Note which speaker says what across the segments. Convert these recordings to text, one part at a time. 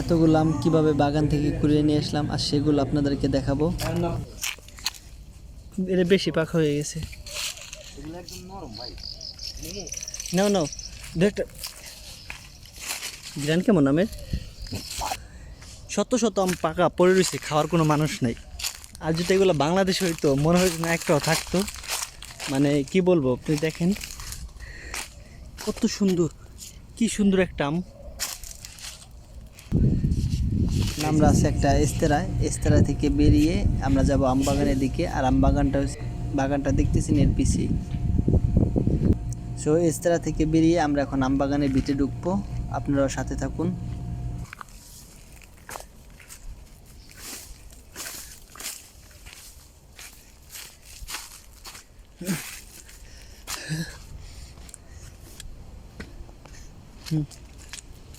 Speaker 1: এতগুলো আম কীভাবে বাগান থেকে কুড়িয়ে নিয়ে আসলাম আর সেগুলো আপনাদেরকে দেখাবো। এটা বেশি পাক হয়ে গেছে। নাও নাও দেখটা কেমন আমের? শত শত আম পাকা, পড়ে রয়েছে, খাওয়ার কোনো মানুষ নাই। আর যদি এগুলো বাংলাদেশ হইতো, মনে হয় না একটাও থাকতো। মানে কি বলব, আপনি দেখেন। কত সুন্দর, কি সুন্দর একটা আম। আমরা আছে একটা এস্তেরা এস্তেরা থেকে বেরিয়ে আমরা যাব আমবাগানের দিকে। আর আমবাগানটা বাগানটা দেখতেছেন এর পিছিয়ে সো এস্তেরা থেকে বেরিয়ে আমরা এখন আমবাগানের ভিতরে ঢুকবো। আপনারাও সাথে থাকুন।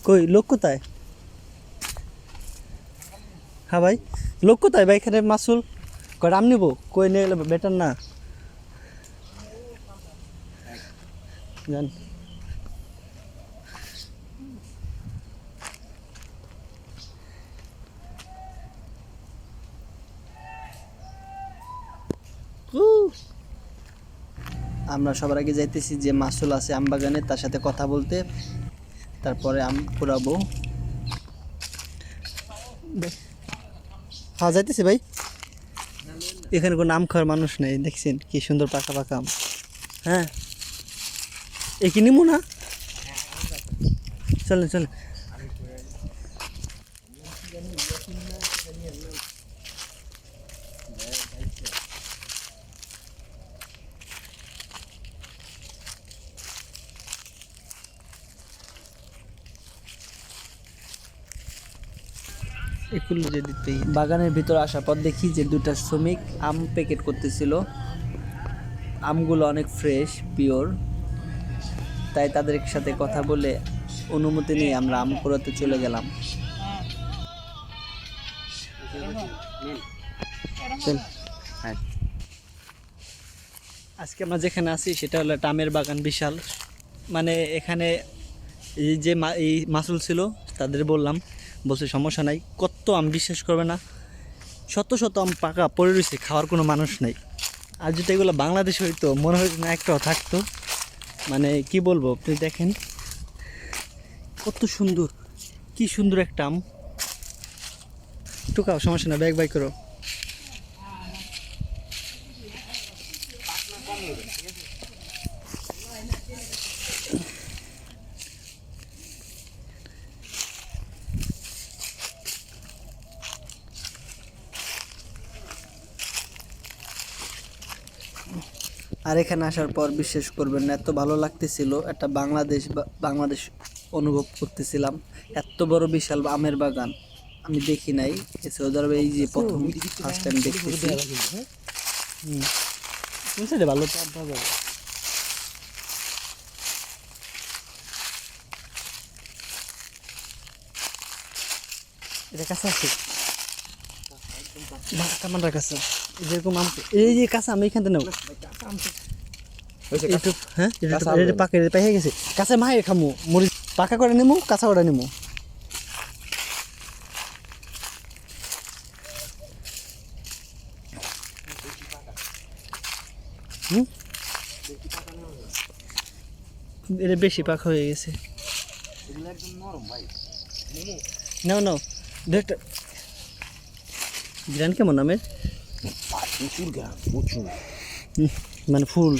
Speaker 1: কই, লোক কোথায়? হ্যাঁ ভাই। লোক কোথায় ভাই এখানে? মাসুল? কয়টা আম নিবো? কই নিয়ে গেলে বেটার না। জান। আমরা সবার আগে যাইতেছি যে মাসুল আছে আম বাগানে তার সাথে কথা বলতে। তারপরে আম কুড়াবো হ্যাঁ যাইতেছে ভাই? এখানে কোনো আম খাওয়ার মানুষ নেই, দেখছেন কি সুন্দর পাকা পাকা আম। হ্যাঁ? এ কি নিমু না? চলেন চলেন। এগুলো যে দিতেই। বাগানের ভিতর আসার পর দেখি যে দুটা শ্রমিক আম প্যাকেট করতেছিল। আমগুলো অনেক ফ্রেশ পিওর তাই তাদের সাথে কথা বলে অনুমতি নিয়ে আমরা আম কুড়াতে চলে গেলাম। চল। আজকে আমরা যেখানে আছি সেটা হলো একটা আমের বাগান বিশাল। মানে এখানে এই যে এই মাসুল ছিল তাদের বললাম বলছে, সমস্যা নাই। কত আম বিশ্বাস করবে না। শত শত আম পাকা পড়ে রয়েছে, খাওয়ার কোনো মানুষ নাই। আর যদি এগুলো বাংলাদেশ হইতো মনে হয় না একটাও থাকতো। মানে কি বলব, আপনি দেখেন। কত সুন্দর, কি সুন্দর একটা আম। টুকাও সমস্যা না ব্যাগ বাই করো। আর এখানে আসার পর বিশ্বাস করবেন না এত ভালো লাগতেছিল একটা বাংলাদেশ বা- বাংলাদেশ অনুভব করতেছিলাম। এত বড় বিশাল আমের বাগান আমি দেখি নাই। সৌদি আরবে এই যে প্রথম ফার্স্ট টাইম দেখতেছি। ভালো এটা কাছে আছে? কামানটার কাছে। যেরকম আম এই যে কাঁচা আমি থেকে নেব হ্যাঁ পাকা পেয়ে গেছে। কাঁচা মায়ের খামু মরিচ পাকা করে নেব কাঁচা করে নেব হুম? এটা বেশি পাকা হয়ে গেছে। নাও নাও। দেখটা গ্রান কেমন আমের?
Speaker 2: প্রচুর
Speaker 1: হুম, মানে ফুল।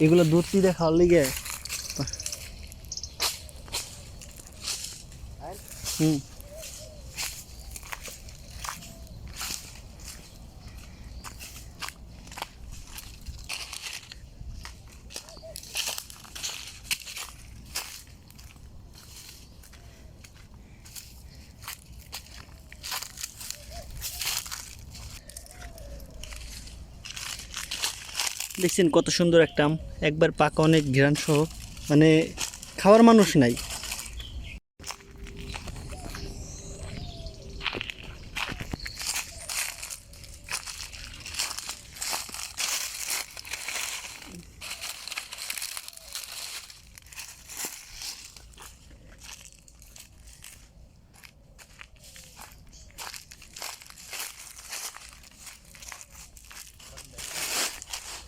Speaker 1: এগুলো দুধ দেখার লিগে। হুম। দেখছেন কত সুন্দর একটা আম। একবার পাকা অনেক ঘ্রাণ সহ। মানে খাওয়ার মানুষ নাই।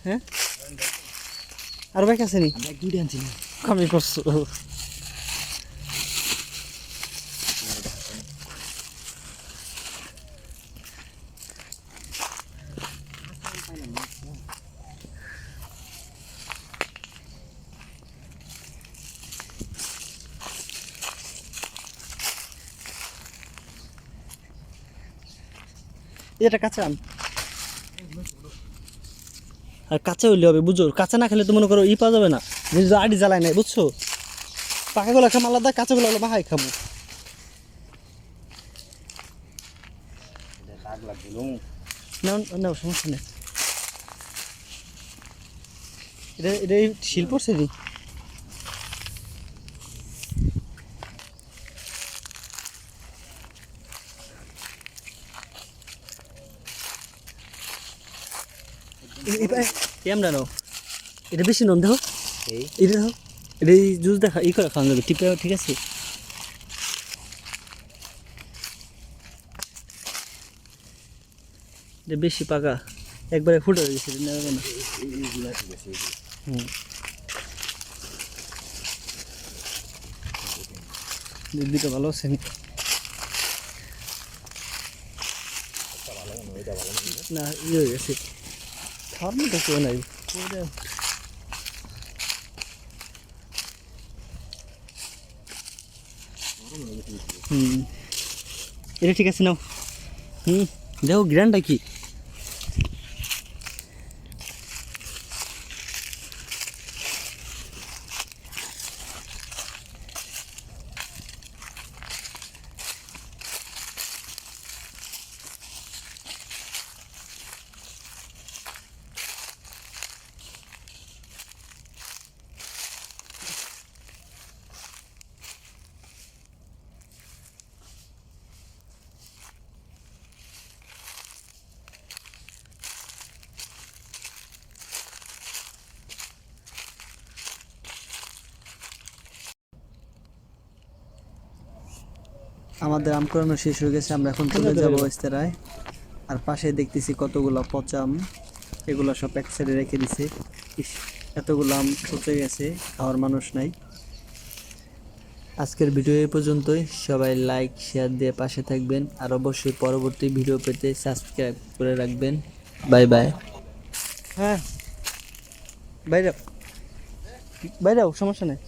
Speaker 1: হ্যাঁ? আর বাইক আছে নি?
Speaker 2: দুইটা আনছি না
Speaker 1: আমি করছ এটা কাঁচা আম। আর কাঁচা হইলে হবে বুঝো কাঁচা না খেলে তো মনে করো ই পাওয়া যাবে না। যে আড়ি জ্বালায় নাই, বুঝছ? পাকাগুলো খাম, আলাদা কাঁচাগুলো হলো মাহাই খাব না না সমস্যা নেই। এটা শিল্প শিল নাও। এটা বেশি নন দেখো। এটা দেখো এটা এই জুস দেখা ই করে খাওয়া যাবে। টিপে ঠিক আছে? এটা বেশি পাকা। একবারে ফুটে গেছে। হুম। দিদিটা ভালো আছে না ইয়ে হয়ে গেছে। খাওয়ার মতো কেউ নাই ওটা হুম এটা ঠিক আছে নাও হুম দেখো গ্র্যান্ডটা কি আমাদের আম করানো শেষ হয়ে গেছে আমরা এখন চলে যাব ইস্তেরায়। আর পাশে দেখতেছি কতগুলো পচা আম এগুলো সব এক সাইডে রেখে দিছে। ইস এতগুলো আম পচে গেছে খাওয়ার মানুষ নাই। আজকের ভিডিও এই পর্যন্তই। সবাই লাইক শেয়ার দিয়ে পাশে থাকবেন। আর অবশ্যই পরবর্তী ভিডিও পেতে সাবস্ক্রাইব করে রাখবেন। বাই বাই হ্যাঁ। বাইরে বাইরেও সমস্যা নেই।